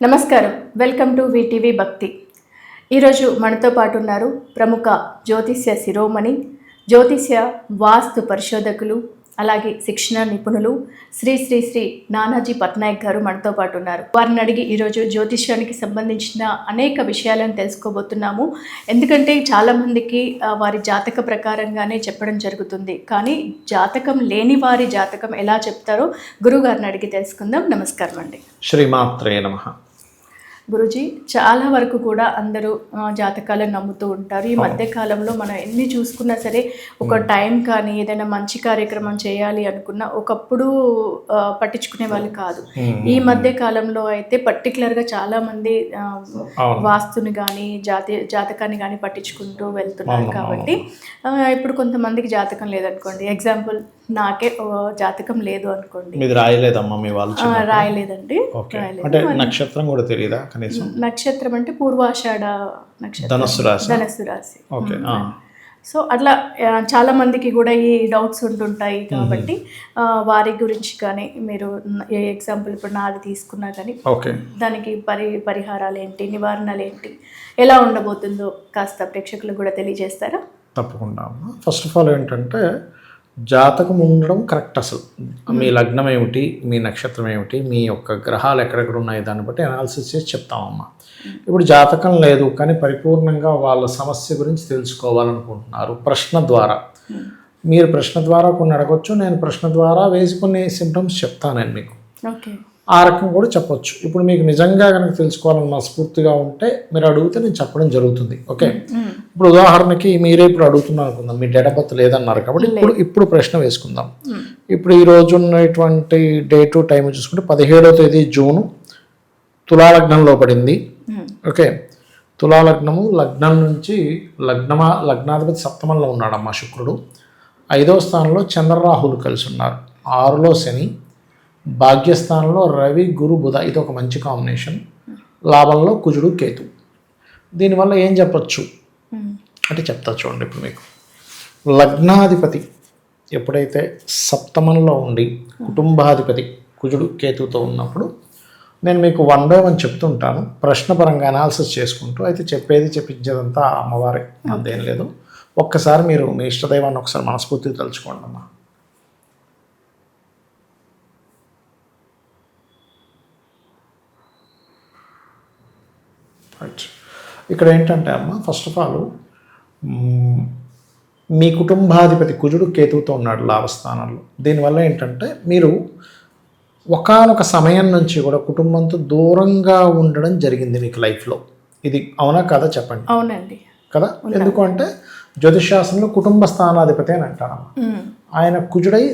నమస్కారం. Welcome to VTV భక్తి. ఈరోజు మనతో పాటు ఉన్నారు ప్రముఖ జ్యోతిష్య శిరోమణి జ్యోతిష్య వాస్తు పరిశోధకులు అలాగే శిక్షణ నిపుణులు శ్రీ శ్రీ శ్రీ నానాజీ పట్నాయక్ గారు మనతో పాటు ఉన్నారు. వారిని అడిగి ఈరోజు జ్యోతిష్యానికి సంబంధించిన అనేక విషయాలను తెలుసుకోబోతున్నాము. ఎందుకంటే చాలామందికి వారి జాతక ప్రకారంగానే చెప్పడం జరుగుతుంది. కానీ జాతకం లేని వారి జాతకం ఎలా చెప్తారో గురుగారిని అడిగి తెలుసుకుందాం. నమస్కారం అండి శ్రీమాత్రే నమ. గురుజీ చాలా వరకు కూడా అందరూ జాతకాలను నమ్ముతూ ఉంటారు. ఈ మధ్య కాలంలో మనం ఎన్ని చూసుకున్నా సరే ఒక టైం కానీ ఏదైనా మంచి కార్యక్రమం చేయాలి అనుకున్నా ఒకప్పుడు పట్టించుకునే వాళ్ళు కాదు. ఈ మధ్య కాలంలో అయితే పర్టికులర్గా చాలా మంది వాస్తుని కానీ జాతి జాతకాన్ని కానీ పట్టించుకుంటూ వెళ్తున్నారు కాబట్టి ఇప్పుడు కొంతమందికి జాతకం లేదనుకోండి. ఎగ్జాంపుల్ నాకే జాతకం లేదు అనుకోండి. మీది రాయలేదమ్మా మీ వాళ్ళు రాయలేదండి. అంటే నక్షత్రం కూడా తెలియదా కనీసం? నక్షత్రం అంటే పూర్వాషాఢ నక్షత్రం. ధనస్సు రాశి. ధనస్సు రాశి. ఓకే. సో అట్లా చాలా మందికి కూడా ఈ డౌట్స్ ఉంటుంటాయి కాబట్టి వారి గురించి కానీ మీరు ఏ ఎగ్జాంపుల్ ఇప్పుడు నాది తీసుకున్నా కానీ ఓకే. దానికి పరి పరిహారాలు ఏంటి నివారణలు ఏంటి ఎలా ఉండబోతుందో కాస్త ప్రేక్షకులకు కూడా తెలియజేస్తారా? తప్పకుండా ఫస్ట్ ఆఫ్ ఆల్ ఏంటంటే జాతకం ఉండడం కరెక్ట్ అసలు. మీ లగ్నం ఏమిటి మీ నక్షత్రం ఏమిటి మీ యొక్క గ్రహాలు ఎక్కడెక్కడ ఉన్నాయి దాన్ని బట్టి అనాలిసిస్ చేసి చెప్తామమ్మా. ఇప్పుడు జాతకం లేదు కానీ పరిపూర్ణంగా వాళ్ళ సమస్య గురించి తెలుసుకోవాలనుకుంటున్నారు ప్రశ్న ద్వారా. మీరు ప్రశ్న ద్వారా కొన్ని అడగొచ్చు నేను ప్రశ్న ద్వారా వేసి కొన్ని సిమ్టమ్స్ చెప్తాను నేను మీకు. ఓకే. ఆ రకం కూడా చెప్పొచ్చు. ఇప్పుడు మీకు నిజంగా కనుక తెలుసుకోవాలని మనస్ఫూర్తిగా ఉంటే మీరు అడిగితే నేను చెప్పడం జరుగుతుంది. ఓకే? ఇప్పుడు ఉదాహరణకి మీరే ఇప్పుడు అడుగుతున్నారు అనుకుందాం మీ డేట్ ఆఫ్ బర్త్ లేదన్నారు కాబట్టి ఇప్పుడు ఇప్పుడు ప్రశ్న వేసుకుందాం. ఇప్పుడు ఈ రోజు ఉన్నటువంటి డేట్ టైం చూసుకుంటే పదిహేడవ తేదీ జూను తులాలగ్నంలో పడింది ఓకే? తులాలగ్నము లగ్నం నుంచి లగ్నమా లగ్నాధిపతి సప్తమంలో ఉన్నాడమ్మా శుక్రుడు. ఐదవ స్థానంలో చంద్రరాహులు కలిసి ఉన్నారు. ఆరులో శని భాగ్యస్థానంలో రవి గురు బుధ ఇది ఒక మంచి కాంబినేషన్ లాభంలో కుజుడు కేతు. దీనివల్ల ఏం చెప్పొచ్చు? అంటే చెప్తా చూడండి ఇప్పుడు మీకు. లగ్నాధిపతి ఎప్పుడైతే సప్తమంలో ఉండి కుటుంబాధిపతి కుజుడు కేతుతో ఉన్నప్పుడు నేను మీకు వన్ బై వన్ చెప్తుంటాను. ప్రశ్నపరంగా అనాలిసిస్ చేసుకుంటూ అయితే చెప్పేది చెప్పించేదంతా అమ్మవారే. అంతేం లేదు. ఒక్కసారి మీరు మీ ఇష్టదైవాన్ని ఒకసారి మనస్ఫూర్తిగా తలుచుకోండి అమ్మా. రైట్ ఇక్కడ ఏంటంటే అమ్మ ఫస్ట్ ఆఫ్ ఆల్ మీ కుటుంబాధిపతి కుజుడు కేతువుతో ఉన్నాడు లాభస్థానంలో దీనివల్ల ఏంటంటే మీరు ఒకానొక సమయం నుంచి కూడా కుటుంబంతో దూరంగా ఉండడం జరిగింది మీకు లైఫ్లో. ఇది అవునా కదా చెప్పండి? అవునండి. కదా? ఎందుకంటే జ్యోతిషాస్త్రంలో కుటుంబ స్థానాధిపతి అని ఉమ్, ఆయన కుజుడై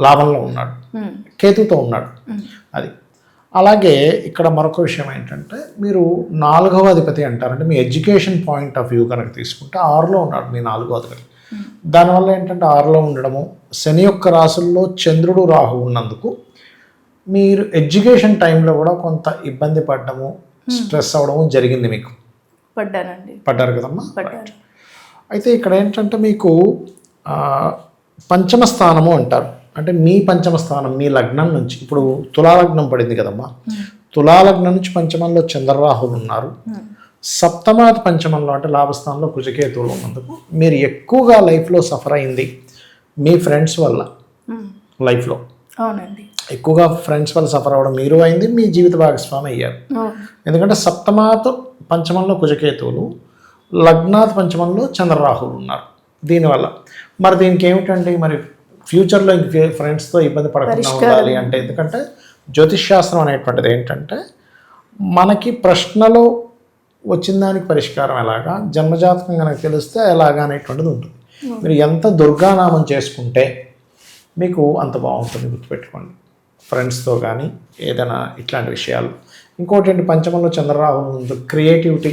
లాభంలో ఉన్నాడు. కేతుతో ఉన్నాడు. అది. అలాగే ఇక్కడ మరొక విషయం ఏంటంటే మీరు నాలుగవ అధిపతి అంటారంటే మీ ఎడ్యుకేషన్ పాయింట్ ఆఫ్ వ్యూ కనుక తీసుకుంటే ఆరులో ఉన్నాడు మీ నాలుగో అధిపతి. దానివల్ల ఏంటంటే ఆరులో ఉండడము శని యొక్క రాసుల్లో చంద్రుడు రాహు ఉన్నందుకు మీరు ఎడ్యుకేషన్ టైంలో కూడా కొంత ఇబ్బంది పడడము స్ట్రెస్ అవ్వడము జరిగింది మీకు. పడ్డానండి. పడ్డారు కదమ్మా? అయితే ఇక్కడ ఏంటంటే మీకు పంచమ స్థానము అంటారు. అంటే మీ పంచమ స్థానం మీ లగ్నం నుంచి ఇప్పుడు తులాలగ్నం పడింది కదమ్మా. తులాలగ్నం నుంచి పంచమంలో చంద్రరాహులు ఉన్నారు. సప్తమాది పంచమంలో అంటే లాభస్థానంలో కుజకేతువులు ఉన్నందుకు మీరు ఎక్కువగా లైఫ్లో సఫర్ అయింది మీ ఫ్రెండ్స్ వల్ల లైఫ్లో. అవునండి. ఎక్కువగా ఫ్రెండ్స్ వల్ల సఫర్ అవ్వడం మీరు అయింది మీ జీవిత భాగస్వామి అయ్యారు. ఎందుకంటే సప్తమాత పంచమంలో కుజకేతువులు లగ్నాథ పంచమంలో చంద్రరాహులు ఉన్నారు. దీనివల్ల. మరి దీనికి ఏమిటండి మరి ఫ్యూచర్లో ఇంక ఫ్రెండ్స్తో ఇబ్బంది పడకుండా ఉండాలి అంటే ఎందుకంటే జ్యోతిష్ శాస్త్రం అనేటువంటిది ఏంటంటే మనకి ప్రశ్నలో వచ్చిన దానికి పరిష్కారం ఎలాగా జన్మజాతకం కనుక తెలిస్తే ఎలాగా అనేటువంటిది ఉంటుంది. మీరు ఎంత దుర్గానామం చేసుకుంటే మీకు అంత బాగుంటుంది గుర్తుపెట్టుకోండి. ఫ్రెండ్స్తో కానీ ఏదైనా ఇట్లాంటి విషయాలు. ఇంకోటి ఏంటి పంచమంలో చంద్రరాహు క్రియేటివిటీ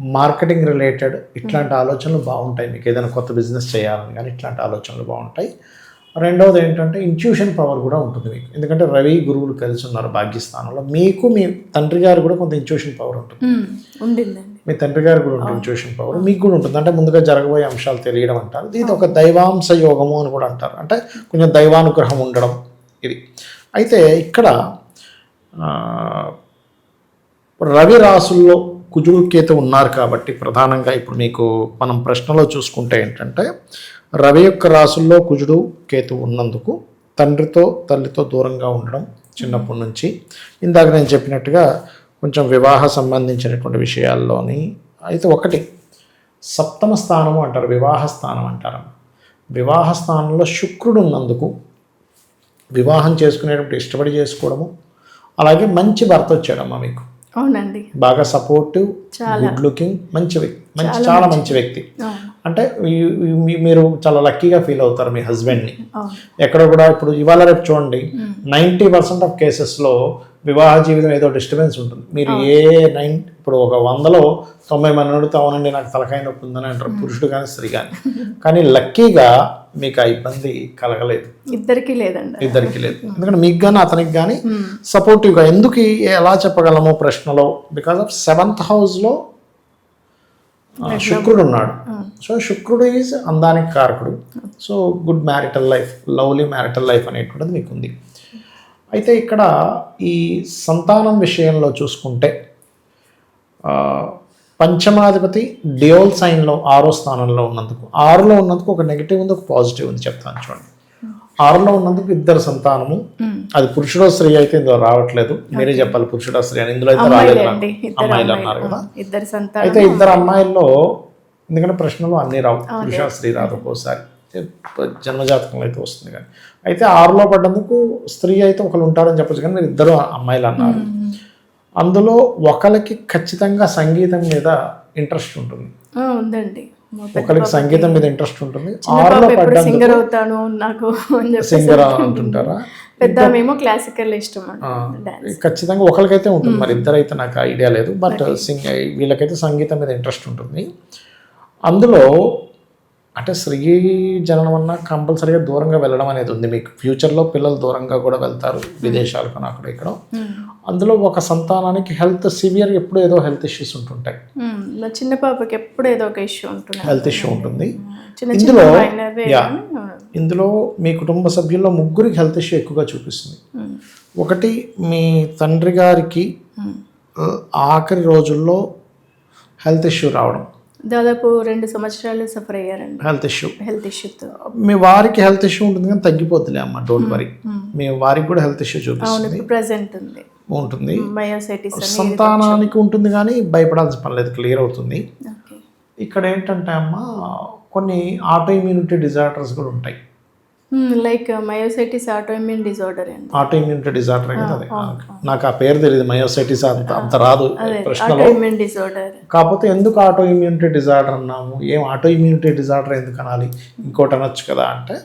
మార్కెటింగ్ రిలేటెడ్ ఇట్లాంటి ఆలోచనలు బాగుంటాయి. మీకు ఏదైనా కొత్త బిజినెస్ చేయాలని కానీ ఇట్లాంటి ఆలోచనలు బాగుంటాయి. రెండవది ఏంటంటే ఇంట్యూషన్ పవర్ కూడా ఉంటుంది మీకు. ఎందుకంటే రవి గురువులు కలిసి ఉన్నారు భాగ్యస్థానంలో. మీకు మీ తండ్రి గారు కూడా కొంత ఇంట్యూషన్ పవర్ ఉంటుంది. మీ తండ్రి గారు కూడా ఉంటుంది ఇంట్యూషన్ పవర్ మీకు కూడా ఉంటుంది. అంటే ముందుగా జరగబోయే అంశాలు తెలియడం అంటారు. ఇది ఒక దైవాంశ యోగము అని కూడా అంటారు. అంటే కొంచెం దైవానుగ్రహం ఉండడం ఇది అయితే ఇక్కడ రవి రాసుల్లో కుజుడు కేతు ఉన్నారు కాబట్టి ప్రధానంగా ఇప్పుడు మీకు మనం ప్రశ్నలో చూసుకుంటే ఏంటంటే రవి యొక్క రాసుల్లో కుజుడు కేతు ఉన్నందుకు తండ్రితో తల్లితో దూరంగా ఉండడం చిన్నప్పటి నుంచి. ఇందాక నేను చెప్పినట్టుగా కొంచెం వివాహ సంబంధించినటువంటి విషయాల్లోని అయితే ఒకటి సప్తమ స్థానము అంటారు వివాహ స్థానం అంటారు. వివాహ స్థానంలో శుక్రుడు ఉన్నందుకు వివాహం చేసుకునేటప్పుడు ఇష్టపడి చేసుకోవడము అలాగే మంచి భర్త వచ్చాడమ్మా మీకు. అవునండి. బాగా సపోర్టివ్. గుడ్ లుకింగ్ మంచి వ్యక్తి మంచి చాలా మంచి వ్యక్తి. అంటే మీరు చాలా లక్కీగా ఫీల్ అవుతారు మీ హస్బెండ్ని ఎక్కడ కూడా ఇప్పుడు ఇవాళ రేపు చూడండి నైంటీ పర్సెంట్ ఆఫ్ కేసెస్లో వివాహ జీవితం ఏదో డిస్టర్బెన్స్ ఉంటుంది. మీరు ఏ నైన్ ఇప్పుడు ఒక వందలో తొంభై మంది అడిగితే అవునండి నాకు తలకాయ నొప్పి ఉందని అంటారు పురుషుడు కానీ స్త్రీ కానీ కానీ లక్కీగా మీకు ఆ ఇబ్బంది కలగలేదు. ఇద్దరికీ లేదండి. ఇద్దరికి లేదు. ఎందుకంటే మీకు కానీ అతనికి కానీ సపోర్టివ్గా ఎందుకు ఎలా చెప్పగలము ప్రశ్నలో? బికాస్ ఆఫ్ సెవెంత్ హౌస్లో శుక్రుడు ఉన్నాడు. సో శుక్రుడు ఈజ్ అందానికి కారకుడు. So good marital life lovely marital life అనేటువంటిది మీకు ఉంది అయితే ఇక్కడ ఈ సంతానం విషయంలో చూసుకుంటే పంచమాధిపతి డియోల్ సైన్లో ఆరో స్థానంలో ఉన్నందుకు. ఆరులో ఉన్నందుకు ఒక నెగిటివ్ ఉంది ఒక పాజిటివ్ ఉంది చెప్తాను చూడండి. ఆరులో ఉన్నందుకు ఇద్దరు సంతానము. అది పురుషుడో స్త్రీ అయితే ఇందులో రావట్లేదు. మీరే చెప్పాలి పురుషుడో స్త్రీ అని. ఇందులో అయితే రాలేదు అమ్మాయిలు అన్నారు కదా. అమ్మాయిలు ఇద్దరు సంతానం అయితే ఇద్దరు అమ్మాయిల్లో ఎందుకంటే ప్రశ్నలు అన్నీ రావు. పురుష స్త్రీ రాదు ఒక్కోసారి. జన్మజాతకంలో అయితే వస్తుంది కానీ. అయితే ఆరులో పడ్డందుకు స్త్రీ అయితే ఒకరు ఉంటారని చెప్పచ్చు కానీ మీరు ఇద్దరు అమ్మాయిలు అన్నారు. అందులో ఒకరికి ఖచ్చితంగా సంగీతం మీద ఇంట్రెస్ట్ ఉంటుంది. ఉందండి. ఒకరికి సంగీతం మీద ఇంట్రెస్ట్ ఉంటుంది. ఆరులో సింగర్ అవుతాను నాకు సింగర్ అంటుంటారా? పెద్ద మేము క్లాసికల్ ఇష్టం ఖచ్చితంగా ఒకరికైతే ఉంటుంది. మరి ఇద్దరైతే నాకు ఐడియా లేదు. బట్ సింగ్ వీళ్ళకైతే సంగీతం మీద ఇంట్రెస్ట్ ఉంటుంది. అందులో అంటే స్త్రీ జననం అన్న కంపల్సరీగా దూరంగా వెళ్ళడం అనేది ఉంది. మీకు ఫ్యూచర్లో పిల్లలు దూరంగా కూడా వెళ్తారు. విదేశాలకు అక్కడ ఇక్కడ. అందులో ఒక సంతానానికి హెల్త్ సివియర్ ఎప్పుడు ఏదో హెల్త్ ఇష్యూస్ ఉంటుంటాయి. మా చిన్న పాపకి ఎప్పుడు ఏదో ఒక ఇష్యూ ఉంటుంది. హెల్త్ ఇష్యూ ఉంటుంది. ఇందులో ఇందులో మీ కుటుంబ సభ్యుల్లో ముగ్గురికి హెల్త్ ఇష్యూ ఎక్కువగా చూపిస్తుంది. ఒకటి మీ తండ్రి గారికి ఆఖరి రోజుల్లో హెల్త్ ఇష్యూ రావడం. దాదాపు రెండు సంవత్సరాలు సఫర్ అయ్యారండి. Health issue. హెల్త్ ఇష్యూతో. మీ వారికి హెల్త్ ఇష్యూ ఉంటుంది కానీ తగ్గిపోతులే అమ్మ డోంట్ వరీ మీ వారికి కూడా హెల్త్ ఇష్యూ చూపిస్తుంది. ప్రజెంట్ ఉంది. ఉంటుంది. సంతానానికి ఉంటుంది కానీ భయపడాల్సిన పని లేదు క్లియర్ అవుతుంది. ఓకే. ఇక్కడ ఏంటంటే అమ్మ కొన్ని ఆటో ఇమ్యూనిటీ డిజార్డర్స్ కూడా ఉంటాయి. లైక్ మయోసైటిస్ ఆటోఇమ్యూన్ డిజార్డర్ అండి. ఆటో ఇమ్యూనిటీ డిజార్డర్ కదా నాకు ఆ పేరు తెలియదు మయోసైటిస్ అంత అంత రాదు ప్రశ్నలో. ఆటోఇమ్యూన్ డిజార్డర్ కాకపోతే ఎందుకు ఆటో ఇమ్యూనిటీ డిజార్డర్ అన్నాము? ఏం ఆటో ఇమ్యూనిటీ డిజార్డర్ ఎందుకు అనాలి? ఇంకోటి అనొచ్చు కదా అంటే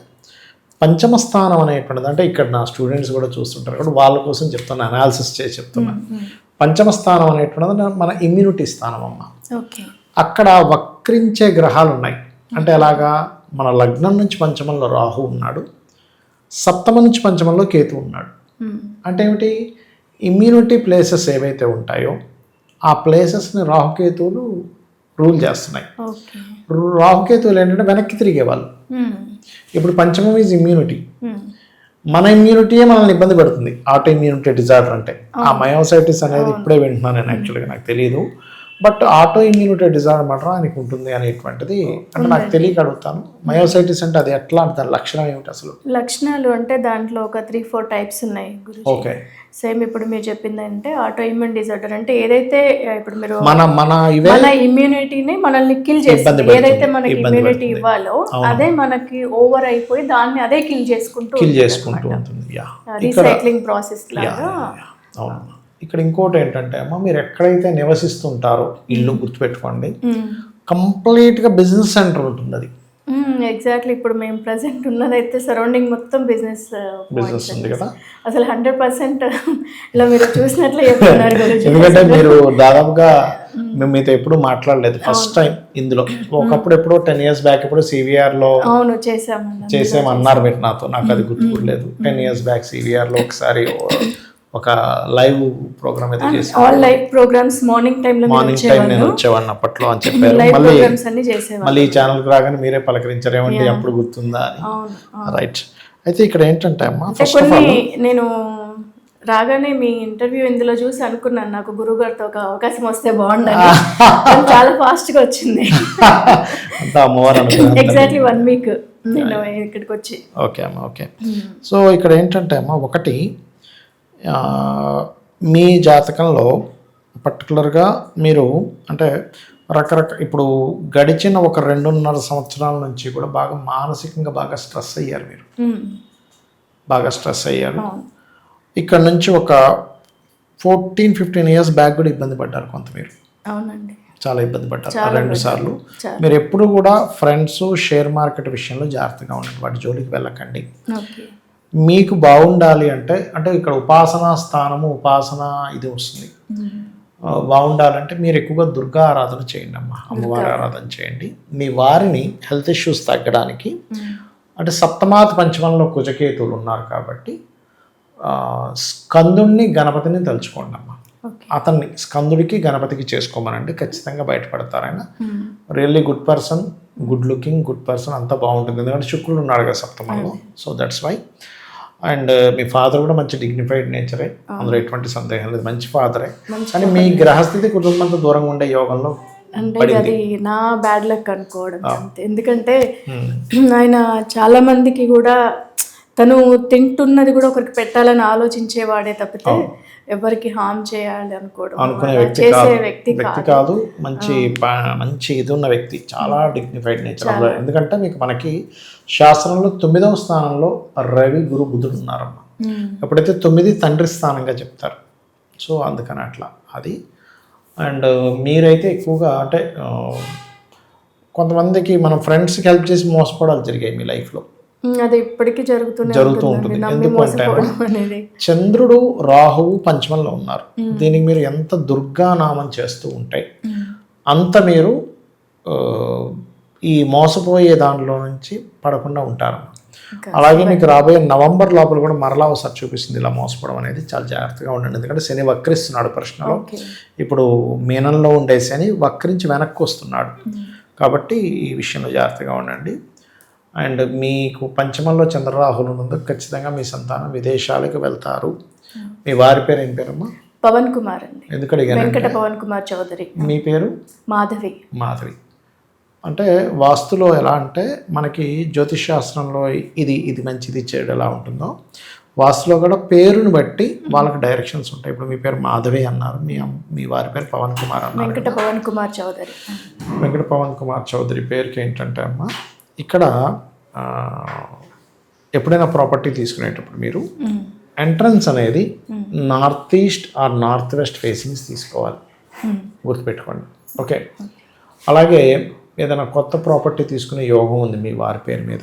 పంచమ స్థానం అనేటువంటిది అంటే ఇక్కడ నా స్టూడెంట్స్ కూడా చూస్తుంటారు కాబట్టి వాళ్ళ కోసం చెప్తున్నా అనాలిసిస్ చేసి చెప్తున్నా. పంచమ స్థానం అనేటువంటిది మన ఇమ్యూనిటీ స్థానం అమ్మ. అక్కడ వక్రించే గ్రహాలు ఉన్నాయి. అంటే ఎలాగా? మన లగ్నం నుంచి పంచమంలో రాహు ఉన్నాడు సప్తమ నుంచి పంచమంలో కేతు ఉన్నాడు. అంటే ఏమిటి? ఇమ్యూనిటీ ప్లేసెస్ ఏవైతే ఉంటాయో ఆ ప్లేసెస్ని రాహుకేతువులు రూల్ చేస్తున్నాయి. రాహుకేతువులు ఏంటంటే వెనక్కి తిరిగేవాళ్ళు ఇప్పుడు పంచమం ఈజ్ ఇమ్యూనిటీ మన ఇమ్యూనిటీయే మనల్ని ఇబ్బంది పెడుతుంది. ఆటో ఇమ్యూనిటీ డిజార్డర్ అంటే. ఆ మయోసైటిస్ అనేది ఇప్పుడే వింటున్నాను నేను యాక్చువల్గా నాకు తెలియదు బట్ ఆటో ఇమ్యూనిటీ డిజార్డర్ మాత్రం ఆయనకు ఉంటుంది అనేటువంటిది అంటే నాకు తెలియక అడుగుతాను. మయోసైటిస్ అంటే అది ఎట్లా అంటే దాని లక్షణం ఏమిటి అసలు? లక్షణాలు అంటే దాంట్లో ఒక త్రీ ఫోర్ టైప్స్ ఉన్నాయి ఓకే. సేమ్ ఇప్పుడు మీరు చెప్పింది అంటే ఆటో ఇమ్యూన్ డిజార్డర్ అంటే ఏదైతే ఇప్పుడు మీరు మన మన మన ఇమ్యూనిటీని మనల్ని కిల్ చేస్తుంది. ఏదైతే మనకి ఇమ్యూనిటీ. ఇవ్వాలో అదే మనకి ఓవర్ అయిపోయి దాన్ని అదే కిల్ చేసుకుంటూ కిల్ చేసుకుంటూ ఉంటుంది. రీసైక్లింగ్ ప్రాసెస్ లాగా అవును. ఇక్కడ ఇంకోటి ఏంటంటే అమ్మ మీరు ఎక్కడైతే నివసిస్తుంటారో ఇల్లు గుర్తుపెట్టుకోండి. కంప్లీట్గా బిజినెస్ సెంటర్ ఉంటుంది అది. ఎగ్జాక్ట్లీ ఇప్పుడు మేము ప్రజెంట్ ఉన్నదైతే సరౌండింగ్ మొత్తం బిజినెస్ బిజినెస్ ఉంది కదా? అసలు హండ్రెడ్ పర్సెంట్ ఇలా మీరు చూసినట్లే చెప్తున్నారు ఎందుకంటే మీరు దాదాపుగా మేము. మీతో ఎప్పుడు మాట్లాడలేదు ఫస్ట్ టైం ఇందులో. ఒకప్పుడు ఎప్పుడో టెన్ ఇయర్స్ బ్యాక్ ఎప్పుడు సివిఆర్లో అవును చేసామన్న చేసేమన్నారు మీరు నాతో. నాకు అది గుర్తులేదు టెన్ ఇయర్స్ బ్యాక్ సివిఆర్లో ఒకసారి ఒక లైవ్ ప్రోగ్రామ్ ఏదో చేసి ఆల్ లైవ్ ప్రోగ్రామ్స్ మార్నింగ్ టైంలో మార్నింగ్ టైం నేను వచ్చేవాడిని అప్పట్లో అని చెప్పారు. లైవ్ మళ్ళీ ప్రోగ్రామ్స్ అన్ని చేసేవాళ్ళం. మళ్ళీ ఈ ఛానల్కి రాగానే మీరే పలకరించారు ఏమంటే అప్పుడు గుర్తుందా? అని రైట్ అయితే ఇక్కడ ఏంటంటే అమ్మా అంటే కొన్ని నేను రాగానే మీ ఇంటర్వ్యూ ఇందులో చూసి అనుకున్నాను. నాకు గురుగారితో ఒక అవకాశం వస్తే బాగుండని. కానీ చాలా ఫాస్ట్గా వచ్చింది. ఎగ్జాక్ట్లీ వన్ వీక్ నేను ఇక్కడికి వచ్చి. ఓకే అమ్మ ఓకే సో ఇక్కడ ఏంటంటే అమ్మ ఒకటి మీ జాతకంలో పర్టికులర్గా మీరు అంటే రకరకాల ఇప్పుడు గడిచిన ఒక రెండున్నర సంవత్సరాల నుంచి కూడా బాగా మానసికంగా బాగా స్ట్రెస్ అయ్యారు మీరు. బాగా స్ట్రెస్ అయ్యారు. ఇక్కడ నుంచి ఒక ఫోర్టీన్ ఫిఫ్టీన్ ఇయర్స్ బ్యాక్ కూడా ఇబ్బంది పడ్డారు కొంత మీరు. అవునండి. చాలా ఇబ్బంది పడ్డారు. రెండు సార్లు. మీరు ఎప్పుడు కూడా ఫ్రెండ్స్ షేర్ మార్కెట్ విషయంలో జాగ్రత్తగా ఉండండి. వాటి జోలికి వెళ్ళకండి. మీకు బాగుండాలి అంటే అంటే ఇక్కడ ఉపాసన స్థానము ఉపాసన ఇది వస్తుంది. బాగుండాలంటే మీరు ఎక్కువగా దుర్గా ఆరాధన చేయండి అమ్మ అమ్మవారి ఆరాధన చేయండి. మీ వారిని హెల్త్ ఇష్యూస్ తగ్గడానికి అంటే సప్తమాత్ పంచమంలో కుజకేతువులు ఉన్నారు కాబట్టి స్కందుణ్ణి గణపతిని తలుచుకోండి అమ్మ. అతన్ని స్కందుడికి గణపతికి చేసుకోమనండి. ఖచ్చితంగా బయటపడతారు ఆయన really good person good looking good person అంతా బాగుంటుంది. ఎందుకంటే శుక్రుడు ఉన్నాడు కదా సప్తమంలో. సో దట్స్ వై అండ్ మీ ఫాదర్ కూడా మంచి డిగ్నిఫైడ్ నేచరే అందులో ఎటువంటి సందేహం లేదు. మంచి ఫాదరే కానీ మీ గ్రహస్థితి కుటుంబంతో దూరంగా ఉండే యోగంలో అంటే అది నా బ్యాడ్ లక్ అనుకోవడం ఎందుకంటే. ఆయన చాలా మందికి కూడా తను తింటున్నది కూడా ఒకరికి పెట్టాలని ఆలోచించేవాడే తప్పితే ఎవరికి హామ్ చేయాలి అనుకోవడం అనుకునే వ్యక్తి చేసే వ్యక్తి వ్యక్తి కాదు. మంచి మంచి ఇది ఉన్న వ్యక్తి. చాలా డిగ్నిఫైడ్ నేచర్ ఎందుకంటే మీకు మనకి శాస్త్రంలో తొమ్మిదవ స్థానంలో రవి గురు బుధుడు ఉన్నారమ్మా. ఎప్పుడైతే తొమ్మిది తండ్రి స్థానంగా చెప్తారు. సో అందుకని అట్లా. అది. అండ్ మీరైతే ఎక్కువగా అంటే కొంతమందికి మనం ఫ్రెండ్స్కి హెల్ప్ చేసి మోసపోవడాలు జరిగాయి మీ లైఫ్లో అది ఇప్పటికీ జరుగుతూనే జరుగుతూ. ఉంటుంది. నమ్మి ఎందుకు అంటే మోసపోవడం అనేది. చంద్రుడు రాహువు పంచమంలో ఉన్నారు. దీనికి మీరు ఎంత దుర్గానామం చేస్తూ ఉంటే అంత మీరు ఈ మోసపోయే దానిలో నుంచి పడకుండా ఉంటారు. అలాగే మీకు రాబోయే నవంబర్ లోపల కూడా మరలా ఒకసారి చూపిస్తుంది ఇలా మోసపోవడం అనేది. చాలా జాగ్రత్తగా ఉండండి. ఎందుకంటే శని వక్రిస్తున్నాడు ప్రశ్నలో. ఇప్పుడు మీనంలో ఉండే శని వక్రించి వెనక్కి వస్తున్నాడు. కాబట్టి ఈ విషయంలో జాగ్రత్తగా ఉండండి. అండ్ మీకు పంచమంలో చంద్రరాహులు ఉన్నందుకు ఖచ్చితంగా మీ సంతానం విదేశాలకు వెళ్తారు. మీ వారి పేరు ఏం పేరమ్మా? పవన్ కుమార్ అండి. ఎందుకు అడిగాను వెంకట పవన్ కుమార్ చౌదరి. మీ పేరు? మాధవి. మాధవి. అంటే వాస్తులో ఎలా అంటే మనకి జ్యోతిష్ శాస్త్రంలో ఇది ఇది మంచిది చెడు ఎలా ఉంటుందో వాస్తులో కూడా పేరుని బట్టి వాళ్ళకి డైరెక్షన్స్ ఉంటాయి. ఇప్పుడు మీ పేరు మాధవి అన్నారు మీ మీ వారి పేరు పవన్ కుమార్ అన్నారు. వెంకట పవన్ కుమార్ చౌదరి. వెంకట పవన్ కుమార్ చౌదరి పేరుకి ఏంటంటే అమ్మ ఇక్కడ ఎప్పుడైనా ప్రాపర్టీ తీసుకునేటప్పుడు మీరు. ఎంట్రన్స్ అనేది north east or north west facings తీసుకోవాలి. గుర్తుపెట్టుకోండి. ఓకే? అలాగే ఏదైనా కొత్త ప్రాపర్టీ తీసుకునే యోగం ఉంది మీ వారి పేరు మీద.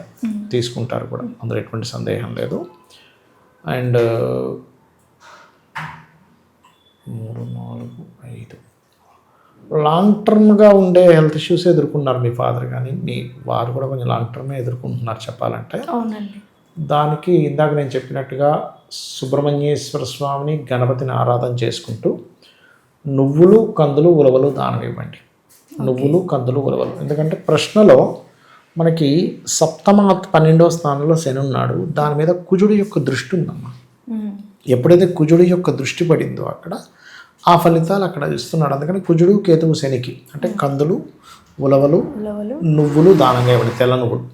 తీసుకుంటారు కూడా. అందులో ఎటువంటి సందేహం లేదు. అండ్ మూడు నాలుగు ఐదు. లాంగ్ టర్మ్గా ఉండే హెల్త్ ఇష్యూస్ ఎదుర్కొన్నారు మీ ఫాదర్ కానీ మీ వారు కూడా కొంచెం లాంగ్ టర్మే ఎదుర్కొంటున్నారు చెప్పాలంటే. దానికి ఇందాక నేను చెప్పినట్టుగా సుబ్రహ్మణ్యేశ్వర స్వామిని గణపతిని ఆరాధన చేసుకుంటూ నువ్వులు కందులు ఉలవలు దానం ఇవ్వండి. నువ్వులు కందులు ఉలవలు. ఎందుకంటే ప్రశ్నలో మనకి సప్తమ పన్నెండో స్థానంలో శని ఉన్నాడు. దాని మీద కుజుడి యొక్క దృష్టి ఉందమ్మా. మ్మ్. ఎప్పుడైతే కుజుడి యొక్క దృష్టి పడిందో అక్కడ ఆ ఫలితాలు అక్కడ ఇస్తున్నాడు. అందుకని కుజుడు కేతువు శనికి అంటే కందులు ఉలవలు నువ్వులు దానంగా ఇవ్వండి తెల్ల నువ్వులు.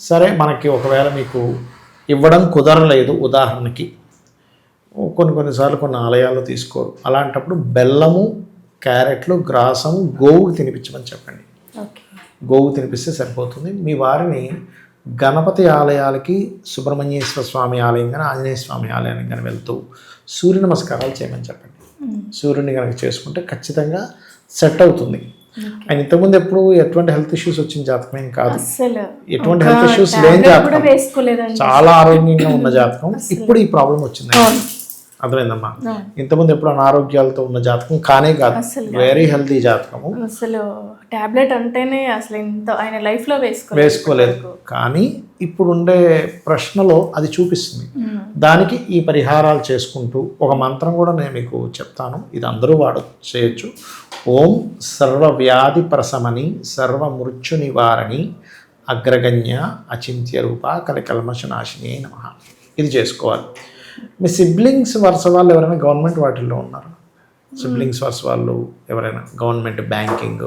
సరే మనకి ఒకవేళ మీకు ఇవ్వడం కుదరలేదు ఉదాహరణకి కొన్ని కొన్నిసార్లు కొన్ని ఆలయాల్లో తీసుకోరు. అలాంటప్పుడు బెల్లము క్యారెట్లు గ్రాసము గోవుకి తినిపించమని చెప్పండి. గోవు తినిపిస్తే సరిపోతుంది. మీ వారిని గణపతి ఆలయాలకి సుబ్రహ్మణ్యేశ్వర స్వామి ఆలయం కానీ ఆంజనేయ స్వామి ఆలయానికి కానీ వెళ్తూ సూర్య నమస్కారాలు చేయమని చెప్పండి. సూర్యుని కనుక చేసుకుంటే ఖచ్చితంగా సెట్ అవుతుంది. ఆయన ఇంతకుముందు ఎప్పుడు ఎటువంటి హెల్త్ ఇష్యూస్ వచ్చిన జాతకం ఏం కాదు. ఎటువంటి హెల్త్ ఇష్యూస్ లేని జాతకం. చాలా ఆరోగ్యంగా ఉన్న జాతకం. ఇప్పుడు ఈ ప్రాబ్లం వచ్చింది అర్థమైందమ్మా. ఇంతకుముందు ఎప్పుడు అనారోగ్యాలతో ఉన్న జాతకం కానే కాదు. వెరీ హెల్తీ జాతకము. అసలు టాబ్లెట్ అంటేనే అసలు ఇంత ఆయన లైఫ్లో వేసుకోలేదు. కానీ ఇప్పుడు ఉండే ప్రశ్నలో అది చూపిస్తుంది. దానికి ఈ పరిహారాలు చేసుకుంటూ ఒక మంత్రం కూడా నేను మీకు చెప్తాను. ఇది అందరూ వాడు చేయొచ్చు ఓం సర్వ వ్యాధి ప్రశమని సర్వ మృత్యు నివారణి అగ్రగణ్య అచింత్య రూప కలికల్మష నాశిని నమ. ఇది చేసుకోవాలి. మీ సిబ్లింగ్స్ వరుస వాళ్ళు ఎవరైనా గవర్నమెంట్ వాటిల్లో ఉన్నారు? సిబ్లింగ్స్ వరుస వాళ్ళు ఎవరైనా గవర్నమెంట్ బ్యాంకింగ్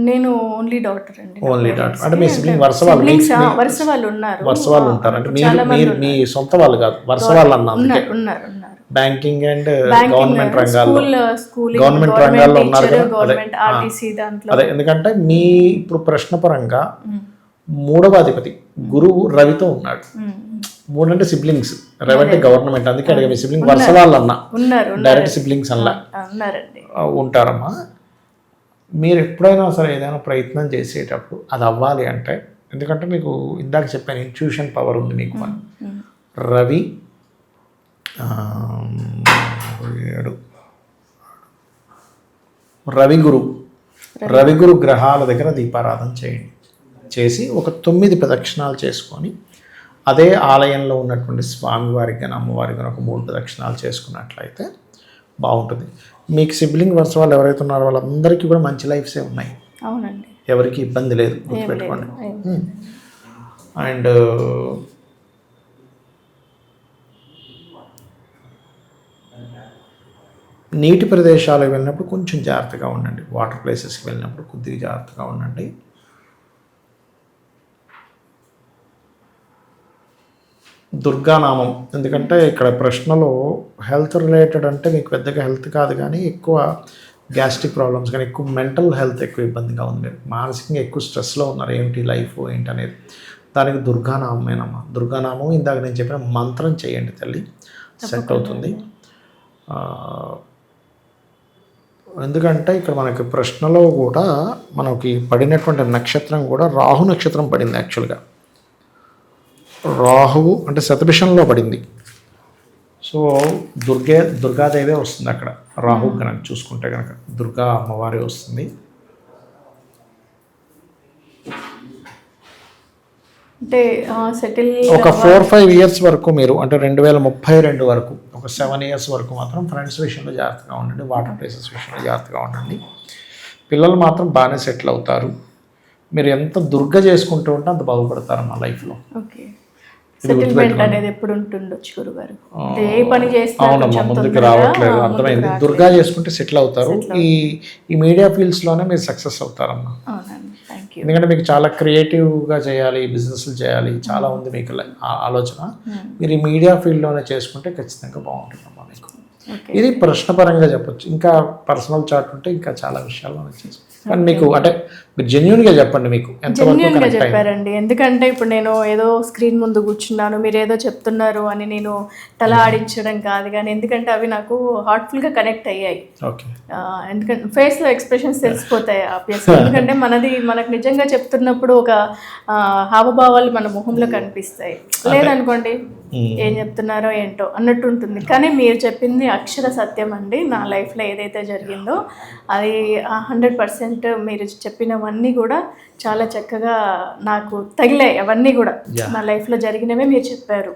నేను ఓన్లీ డాటర్ అండి. ఓన్లీ డాక్టర్ అంటే మీ సిబ్లింగ్ వరుస వాళ్ళు వరుస వాళ్ళు ఉన్నారు. వరుస వాళ్ళు ఉంటారు. అంటే మీరు మీరు మీ సొంత వాళ్ళు కాదు వరుస వాళ్ళు అన్నా ఉన్నారు ఉన్నారు బ్యాంకింగ్ అండ్ గవర్నమెంట్ రంగాల్లో. గవర్నమెంట్ రంగాల్లో ఉన్నారు కదా? అదే గవర్నమెంట్ ఆర్టీసీ దాంట్లో. అదే ఎందుకంటే మీ ఇప్పుడు ప్రశ్నపరంగా మూడవ అధిపతి గురువు రవితో ఉన్నాడు. మూడు అంటే సిబ్లింగ్స్ రవి అంటే గవర్నమెంట్ అందుకే అడిగా మీ సిబ్లింగ్ వరుస వాళ్ళు అన్నా. ఉన్నారు డైరెక్ట్ సిబ్లింగ్స్ అన్నా. ఉంటారమ్మా. మీరు ఎప్పుడైనా సరే ఏదైనా ప్రయత్నం చేసేటప్పుడు అది అవ్వాలి అంటే ఎందుకంటే మీకు ఇందాక చెప్పాను ఇన్ట్యూషన్ పవర్ ఉంది మీకు. అని. రవి ఏడు. రవి గురు రవి గురు గ్రహాల దగ్గర దీపారాధన చేయండి. చేసి ఒక తొమ్మిది ప్రదక్షిణాలు చేసుకొని అదే ఆలయంలో ఉన్నటువంటి స్వామివారికి కానీ అమ్మవారికి కానీ ఒక మూడు ప్రదక్షిణాలు చేసుకున్నట్లయితే బాగుంటుంది. మీకు సిబ్లింగ్ వరుస వాళ్ళు ఎవరైతే ఉన్నారో వాళ్ళందరికీ కూడా మంచి లైఫ్సే ఉన్నాయి. అవునండి. ఎవరికి ఇబ్బంది లేదు గుర్తుపెట్టుకోండి. అండ్ నీటి ప్రదేశాలకు వెళ్ళినప్పుడు కొంచెం జాగ్రత్తగా ఉండండి. వాటర్ ప్లేసెస్కి వెళ్ళినప్పుడు కొద్దిగా జాగ్రత్తగా ఉండండి. దుర్గానామం. ఎందుకంటే ఇక్కడ ప్రశ్నలో హెల్త్ రిలేటెడ్ అంటే మీకు పెద్దగా హెల్త్ కాదు కానీ ఎక్కువ గ్యాస్ట్రిక్ ప్రాబ్లమ్స్ కానీ ఎక్కువ మెంటల్ హెల్త్ ఎక్కువ ఇబ్బందిగా ఉంది. మీరు మానసికంగా ఎక్కువ స్ట్రెస్లో ఉన్నారు. ఏంటి లైఫ్ ఏంటి అనేది. దానికి దుర్గానామమేనమ్మా. దుర్గానామం ఇందాక నేను చెప్పిన మంత్రం చేయండి తల్లి. సెట్ అవుతుంది. ఎందుకంటే ఇక్కడ మనకి ప్రశ్నలో కూడా మనకి పడినటువంటి నక్షత్రం కూడా రాహు నక్షత్రం పడింది యాక్చువల్గా. రాహువు అంటే శతభిషంలో పడింది. సో దుర్గే దుర్గాదేవే వస్తుంది అక్కడ. రాహు కనుక చూసుకుంటే కనుక దుర్గా అమ్మవారి వస్తుంది. అంటే సెటిల్ ఒక ఫోర్ ఫైవ్ ఇయర్స్ వరకు మీరు అంటే రెండు వేల ముప్పై రెండు వరకు ఒక సెవెన్ ఇయర్స్ వరకు మాత్రం ఫ్రెండ్స్ విషయంలో జాగ్రత్తగా ఉండండి వాటర్ ప్లేసెస్ విషయంలో జాగ్రత్తగా ఉండండి. పిల్లలు మాత్రం బాగానే సెటిల్ అవుతారు. మీరు ఎంత దుర్గ చేసుకుంటూ ఉంటే అంత బాగుపడతారు మా లైఫ్లో. ఓకే. సెటిల్మెంట్ అనేది ఎప్పుడు ఉంటుండొచ్చు గురుగారు ఏ పని అవునమ్మా ముందుకు రావట్లేదు. అర్థమైంది. దుర్గా చేసుకుంటే సెటిల్ అవుతారు. ఈ ఈ మీడియా ఫీల్డ్స్లోనే మీరు సక్సెస్ అవుతారమ్మా. ఎందుకంటే మీకు చాలా క్రియేటివ్గా చేయాలి బిజినెస్లు చేయాలి. చాలా ఉంది మీకు ఆలోచన. మీరు ఈ మీడియా ఫీల్డ్లోనే చేసుకుంటే ఖచ్చితంగా బాగుంటుందమ్మా మీకు. ఇది ప్రశ్నపరంగా చెప్పొచ్చు. ఇంకా పర్సనల్ చార్ట్ ఉంటే ఇంకా చాలా విషయాలు మనం చేసుకోవచ్చు. కానీ మీకు అంటే మీరు జెన్యున్గా చెప్పండి మీకు ఎంతవరకు జెన్యున్గా కనెక్ట్ అయింది చెప్పారండి. ఎందుకంటే ఇప్పుడు నేను ఏదో స్క్రీన్ ముందు కూర్చున్నాను మీరు ఏదో చెప్తున్నారు అని నేను తల ఆడించడం కాదు కానీ ఎందుకంటే అవి నాకు హార్ట్ఫుల్గా కనెక్ట్ అయ్యాయి. ఎందుకంటే ఫేస్లో ఎక్స్ప్రెషన్స్ తెలిసిపోతాయి ఆబ్వియస్ ఎందుకంటే మనది మనకు నిజంగా చెప్తున్నప్పుడు ఒక హావభావాలు మన మొహంలో కనిపిస్తాయి. లేదనుకోండి ఏం చెప్తున్నారో ఏంటో అన్నట్టు ఉంటుంది. కానీ మీరు చెప్పింది అక్షర సత్యం అండి. నా లైఫ్లో ఏదైతే జరిగిందో అది హండ్రెడ్ పర్సెంట్ మీరు చెప్పినవన్నీ కూడా చాలా చక్కగా నాకు తగిలాయి అవన్నీ కూడా నా లైఫ్లో జరిగినవే మీరు చెప్పారు.